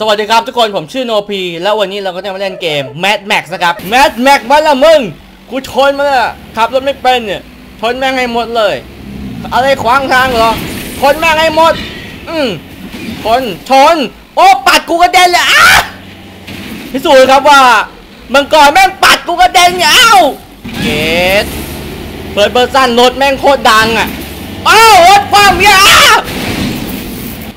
สวัสดีครับทุกคนผมชื่อโนพี แล้ววันนี้เราก็จะมาเล่นเกม Mad Max นะครับ Mad Max มาละมึง กูชนมาแล้วขับรถไม่เป็นเนี่ยชนแม่งให้หมดเลย อะไรขวางทางเหรอชนแม่งให้หมด อืมชนชน โอ้ปัดกูกระเด็นเลยอ้าพิสูจน์ครับว่ามังกรแม่งปัดกูกระเด็นเนี่ยเอ้าเกตเปิดเบอร์สั้นรถแม่งโคตรดังอะอ้าวรถความเยอะอ้า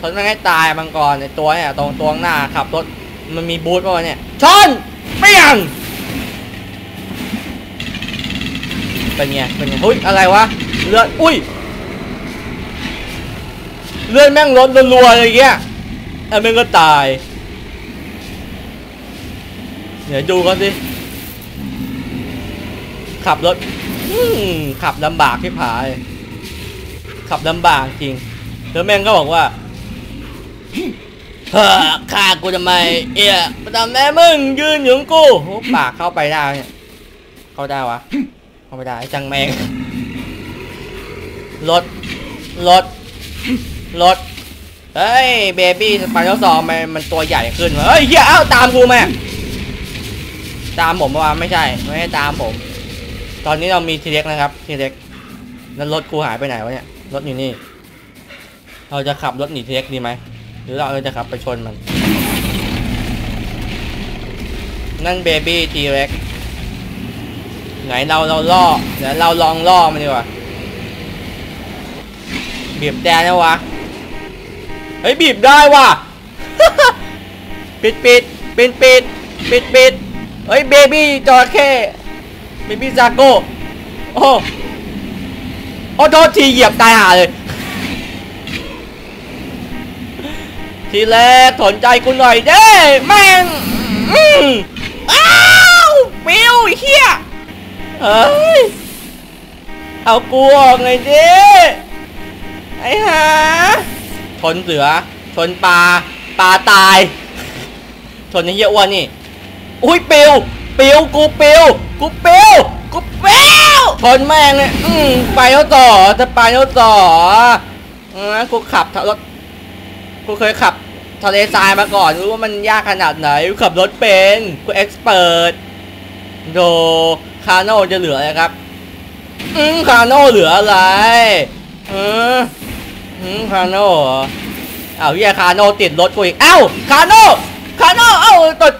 ชนแม่งให้ตายมังกรในตัวเนี่ยตรงตัวหน้าขับรถมันมีบูธป่ะวะเนี่ยชนเปี้ยงเป็นไงเป็นไงเฮ้ยอะไรวะเลือดอุ้ยเลือดแม่งลดรัวๆเลยเงี้ยแล้วแม่งก็ตายเดี๋ยวดูกันสิขับรถขับลำบากที่ผาย ขับลำบากจริง แล้วแม่งก็บอกว่า ฆ่ากูทำไม เอี่ยมาทำแม่มึงยืนอยู่งกูปากเข้าไปได้เนี่ยเข้าได้วะเข้าไม่ได้จังแมงรถรถรถเฮ้ยเบบี้สไปเดอร์ซองมันมันตัวใหญ่ขึ้นเฮ้ยเหี้ยเอ้าตามกูแม่ตามผมว่าไม่ใช่ไม่ได้ตามผม ตอนนี้เรามีทีเล็กนะครับทีเล็กแล้วรถกูหายไปไหนวะเนี่ยรถอยู่นี่ เราจะขับรถหนีทีเล็กดีไหม หรือเราจะขับไปชนมัน นั่นเบบี้ทีเร็กไหนเราเราล่อเดี๋ยวเราลองล่อมันดีกว่าบีบแต่นะวะ เฮ้ยบีบได้ว่ะ ปิดปิดปิดปิดปิดปิดเฮ้ยเบบี้จอร์เคเบบี้ซาโก้โอ้โอ้โทษทีเหยียบตายห่าเลย ทีแรกสนใจกูหน่อยเด้แม่งอ้าวปิวเฮียเฮ้ยเอากูออกไงดิไอ้ห่าชนเสือชนปลาปลาตายชนเหี้ยอ้วนนี่อุ้ยปิวปิวกูปิวกูปิวกูปิวชนแม่งเลยอืมไปแล้วต่อจะไปแล้วต่ออ่ากูขับรถกูเคยขับ ทะเลทรายมาก่อนรู้ว่ามันยากขนาดไหนขับรถเป็นกูเอ็กซ์เปิดโดคาโน่จะเหลืออะไรครับ อืมคาโน่เหลืออะไรอืมอืมคาโน่เอ้าวเฮียคาโน่ติดรถกูอีกเอ้าคาโน่คาโน่เอ้าติด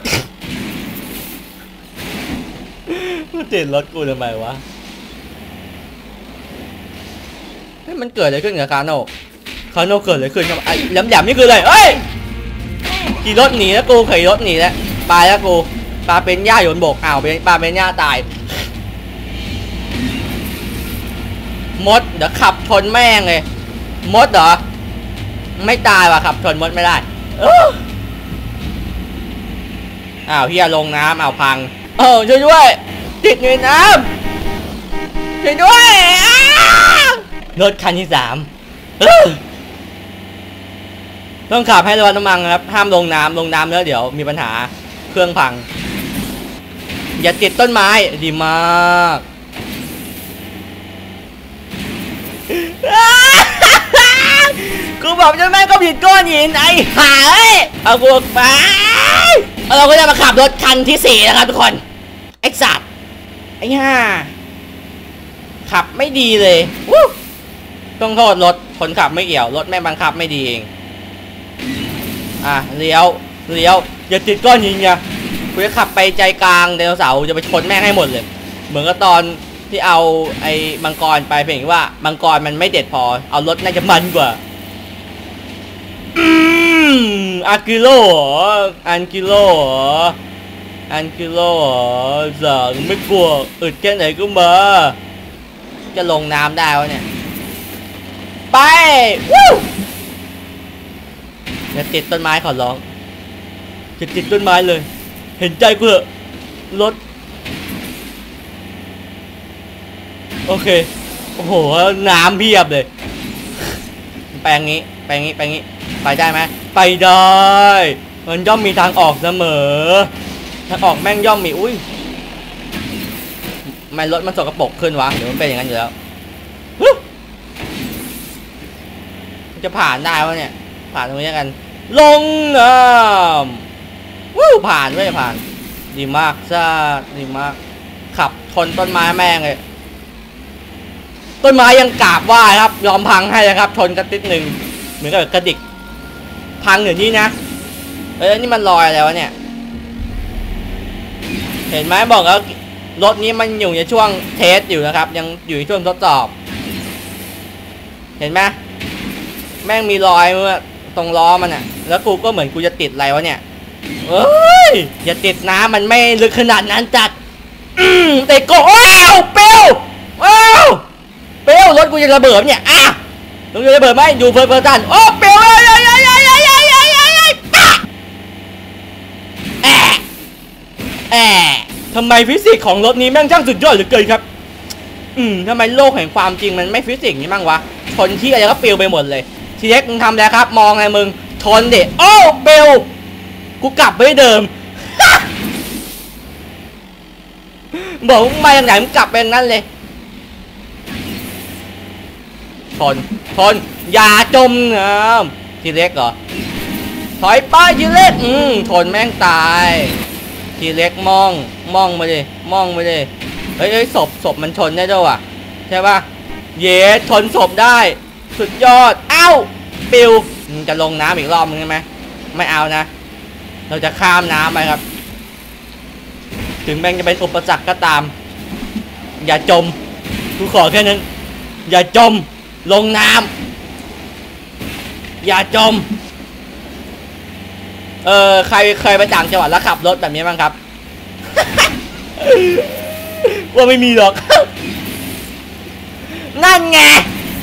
ติดรถกูทำไมวะเฮ้ยมันเกิดอะไรขึ้นกับคาโน่คาโน่เกิดอะไรขึ้นครับไอ้แหลมๆนี่คืออะไรเอ้ย ขี่รถหนีแล้วกูขี่รถหนีแล้วปลาแล้วกูปลาเป็นหญ้าอยู่บนบกอ้าวเป็นปลาเป็นหญ้าตายมดเดี๋ยวขับชนแม่งเลยมดเหรอไม่ตายว่ะขับชนมดไม่ได้อ้าวเฮียลงน้ำอ้าวพัง เออช่วยด้วยติดในน้ำช่วยด้วยรถคันที่สามอ้อ ต้องขับให้ระวังน้ำมันครับ ห้ามลงน้ำลงน้ำแล้วเดี๋ยวมีปัญหาเครื่องพัง อย่าติดต้นไม้ดีมากกูบอกเจ้าแม่ก็ผิดก้อนหินไอ้หาเอ้ยเอาพวกไปเราก็จะมาขับรถคันที่สี่นะครับทุกคนไอ้สัตว์ไอ้ห่าขับไม่ดีเลยต้องโทษรถคนขับไม่เอี่ยวรถแม่บังคับไม่ดีเอง อะเลี้ยวเลี้ยวอย่าติดก้อนหินไงกูจะขับไปใจกลางไดโนเสาร์จะไปชนแม่งให้หมดเลย เหมือนกับตอนที่เอาไอ้มังกรไปเพียงว่ามังกรมันไม่เด็ดพอ เอารถน่าจะมันกว่าอืมอากิโลหรออันกิโลหรออันกิโลหรอสั่งไม่กลัวอึดแค่ไหนก็มา จะลงน้ำได้วะเนี่ย ไปวู้ อย่าติดต้นไม้ขอร้องจะติดต้นไม้เลย เห็นใจกูเถอะรถโอเค โอ้โห น้ำเพียบเลย แปลงนี้ แปลงนี้ แปลงนี้ ไปได้ไหม ไปได้ มันย่อมมีทางออกเสมอ ทางออกแม่งย่อมมี อุ้ยทำไมรถมันสกปรกขึ้นวะเดี๋ยวมันเป็นอย่างนั้นอยู่แล้วจะผ่านได้วะเนี่ย ผ่านตรงนี้กัน ลงน้ำวู้ผ่านเว้ยผ่าน ดีมากจ้าดีมาก ขับชนต้นไม้แม่งเลย ต้นไม้ยังกราบไหว่าครับ ยอมพังให้นะครับ ชนกันติดหนึ่งเหมือนกับกระดิก พังอย่างนี้นะเอ้ยนี่มันลอยอะไรวะเนี่ย เห็นไหมบอกแล้วรถนี้มันอยู่ในช่วงเทสอยู่นะครับ ยังอยู่ในช่วงทดสอบ เห็นไหมแม่งมีรอยเมื่อ ตรงล้อมันอะแล้วกูก็เหมือนกูจะติดอะไรวะเนี่ยเอ้ยอย่าติดน้ำมันไม่ลึกขนาดนั้นจัดอืมเต่โกอ้าวเปี้ยวอ้าวเปลวรถกูจะระเบิดเนี่ยอะรถจะระเบิดไหมอยู่เพลินเพอร์ตันโอ้เปี้ยวเลยเลยเลยเลยเลยเลยเลยปะแอะแอะทำไมฟิสิกส์ของรถนี้แม่งช่างสุดยอดเหลือเกินครับ อืมทำไมโลกแห่งความจริงมันไม่ฟิสิกส์นี้บ้างวะชนที่อะไรก็เปลวไปหมดเลย ทีเล็กมึงทำแล้วครับ มองไงมึง ชนเด็โอ้เบล กูกลับไปเดิม บอกมึงมาอย่างไหนมึงกลับไปอย่างนั้นเลย ชน ชน อย่าจมน้ำทีเล็กเหรอ ถอยไปทีเล็ก อืมชนแม่งตาย ทีเล็กมอง มองมาเลย มองมาเลยเฮ้ยเฮ้ยศพศพมันชนได้ด้วยว่ะ ใช่ปะเย้ชนศพได้ สุดยอด เอ้า ปิวมึงจะลงน้ำอีกรอบมึงใช่ไหมไม่เอานะ เราจะข้ามน้ำไปครับ ถึงแม่งจะเป็นอุปสรรคก็ตาม อย่าจม กูขอแค่นั้น อย่าจม ลงน้ำ อย่าจม เออใครเคยไปต่างจังหวัดแล้วขับรถแบบนี้บ้างครับ ว่าไม่มีหรอก นั่นไง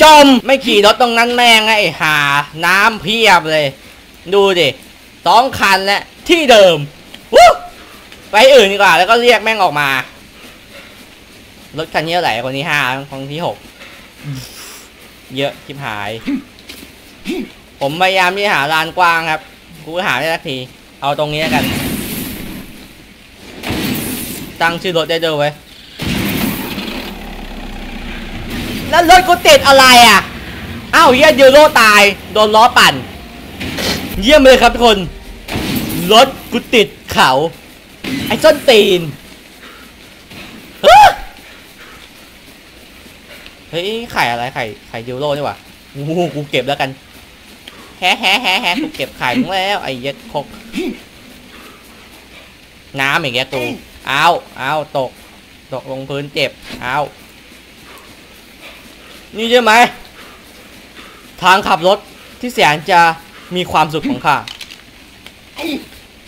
จมไม่ขี่รถตรงนั้นแม่งไอ้หา น้ำเพียบเลย ดูดิสองคันและที่เดิมวู้ไปอื่นดีกว่า แล้วก็เรียกแม่งออกมา รถคันนี้เท่าไหร่คนที่ห้าคนที่หกเยอะชิบหาย ผมพยายามที่หาลานกว้างครับ กูหาได้สักที เอาตรงนี้แล้วกัน ตั้งชื่อรถได้ด้วยเว้ย แล้วรถกูติดอะไรอะอ้าวเยี่ยยูโรตาย โดนล้อปั่น เยี่ยมเลยครับทุกคน รถกูติดเขา ไอ้ส้นตีน เฮ้ยไข่อะไรไข่ไข่ยูโรนี่หว่าโอ้โหกูเก็บแล้วกันแฮะแฮะแฮะแฮะกูเก็บไข่มึงแล้ว ไอ้เย็ดคกน้ำอย่างเงี้ยกูเอาเอาตก ตกลงพื้นเจ็บเอา นี่ใช่ไหม ทางขับรถที่แสนจะมีความสุขของข้า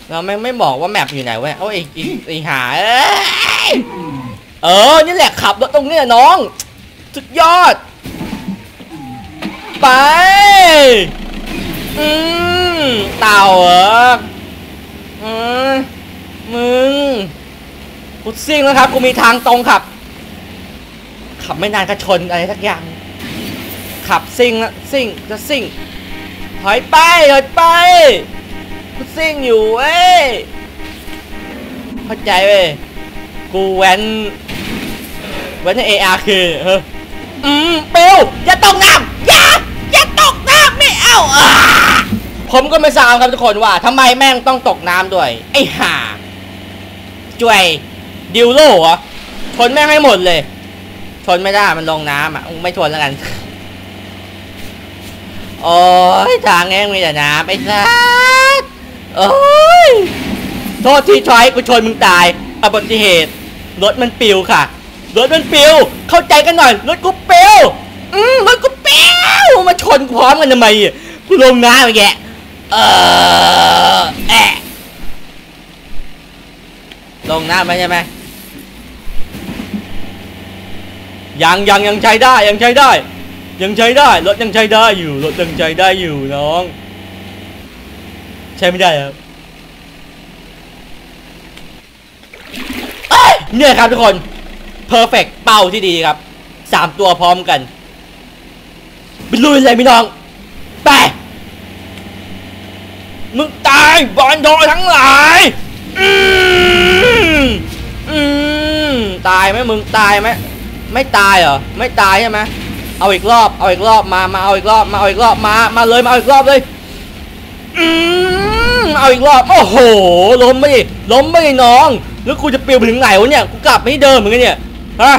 เราไม่งไม่บอกว่าแมปอยู่ไหนเว้ยโอ้ยไอ้ไอ้ไอ้หาเอ้ยเออ นี่แหละขับรถตรงเนี้ยน้อง สุดยอด ไป อืมเต่าเหรออืมมึงกูซิ่งแล้วครับ กูมีทางตรงขับ ขับไม่นานก็ชนอะไรสักอย่าง ขับซิ่งล้วซิ่งจะซิ่งถอยไปถอยไปกูซิ่งอยู่เว้ยเข้าใจเว้ยกูแว้นแว้นเออาร์คือเฮ้อืมเปลวอย่าตกน้ำอย่าอย่าตกน้ำไม่เอาอาผมก็ไม่ทราบครับทุกคนว่าทำไมแม่งต้องตกน้ำด้วย ไอ้ห่าจวยดิวโลเหรอชนแม่งให้หมดเลยชนไม่ได้มันลงน้ำอะไม่ชนแล้วกัน โอ้ยทางแง่งมีแต่น้ำไอ้สัสโอ้ยโทษที่ชอยกูชนมึงตายอุบัติเหตุ รถมันปิวค่ะ รถมันปิว เข้าใจกันหน่อย รถกูปิว อืมรถกูปิว มาชนพร้อมกันทำไมกูลงน้ำอย่างเออแอะลงน้ำไหมใช่ไหมยังยังยังใช้ได้ยังใช้ได้ ยังใช้ได้รถยังใช้ได้อยู่รถยังใช้ได้อยู่น้อง ใช้ไม่ได้ครับเนี่ยครับทุกคน perfect เป้าที่ดีครับสามตัวพร้อมกันไปลุยเลยพี่น้อง ไป มึงตายบอลโดทั้งหลายอืมอืมตายไหมมึงตายไหมไม่ตายเหรอ ไม่ตายใช่ไหม เอาอีกรอบ เอาอีกรอบ มา มา เอาอีกรอบ มา เอาอีกรอบ มา มาเลย มาเอาอีกรอบเลย อืมเอาอีกรอบ โอ้โห ล้มไม่ดิล้มไม่น้อง แล้วกูจะปลิวไปถึงไหนวะเนี่ย กูกลับไม่เดิมเหมือนกันเนี่ย ฮะ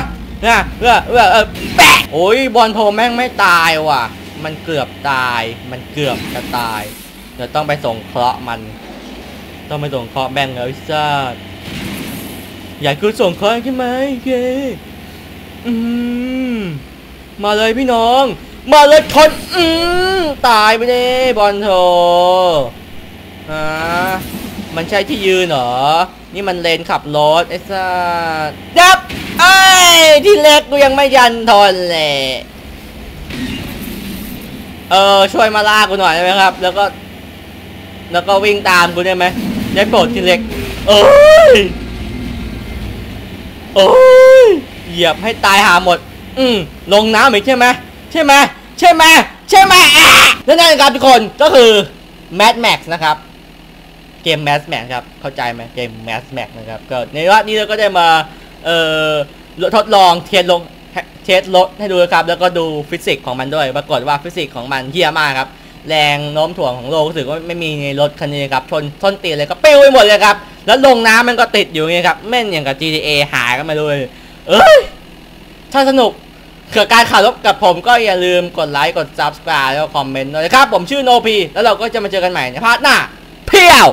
นะเออเออเออแปะโอ้ย บอลโทแม่งไม่ตายว่ะ มันเกือบตาย มันเกือบจะตาย เดี๋ยวต้องไปส่งเคราะห์มัน ต้องไปส่งเคราะห์แบงค์แล้วไอ้สัสอยากคือส่งเคราะห์ใช่ไหมเกอืม มาเลยพี่น้อง มาเลยทนอืมตายไปเลยบอลโทฮะมันใช่ที่ยืนเหรอ นี่มันเลนขับรถไอ้สัสดับไอ้ที่เล็กกูยังไม่ยันทนเลยเออช่วยมาลากกูหน่อยได้ไหมครับ แล้วก็ แล้วก็วิ่งตามกูได้ไหมได้โปรดที่เล็กเอ้ยโอ้ยเหยียบให้ตายหาหมด อืมลงน้ำอีกใช่ไหมใช่ไหมใช่ไหมใช่ไหมอะและนั่นครับทุกคนก็คือ Mad Max นะครับ เกม Mad Max ครับ เข้าใจไหมเกม Mad Max นะครับ ก็ในรอบนี้เราก็ได้มาเอ่อทดลองเทสลงเทสรถให้ดูครับ แล้วก็ดูฟิสิกส์ของมันด้วย ปรากฏว่าฟิสิกส์ของมันเฮี้ยมากครับ แรงโน้มถ่วงของโลกรู้สึกว่าไม่มีในรถคันนี้ครับ ชนส้นตีเลยก็ปิ้วไปหมดเลยครับ แล้วลงน้ำมันก็ติดอยู่อย่างเงี้ยครับแม่นอย่างกับ GTA หายกันมาเลยเอ้ย ถ้าสนุก เกิดการข่าวลบกับผมก็อย่าลืมกดไลค์กด subscribe แล้วคอมเมนต์ด้วยนะครับ ผมชื่อโนพีแล้วเราก็จะมาเจอกันใหม่ในพาร์ทหน้า เพียว